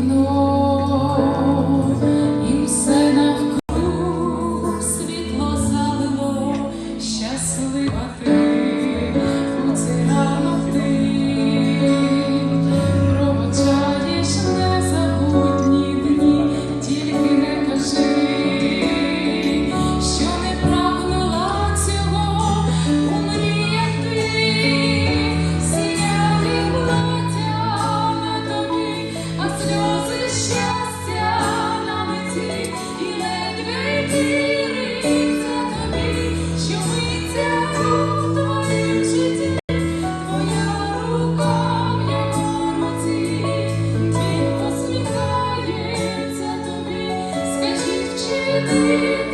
вікно, і все навкруг світло залило щаслива ти. you.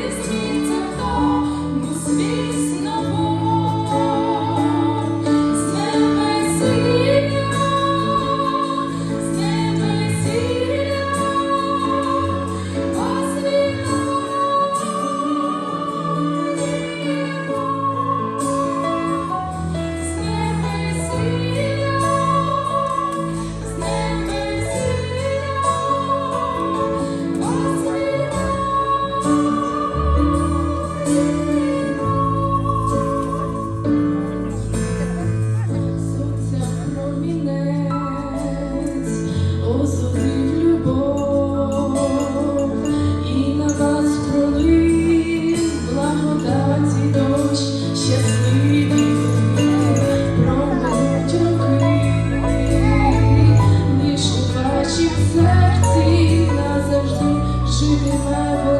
my world.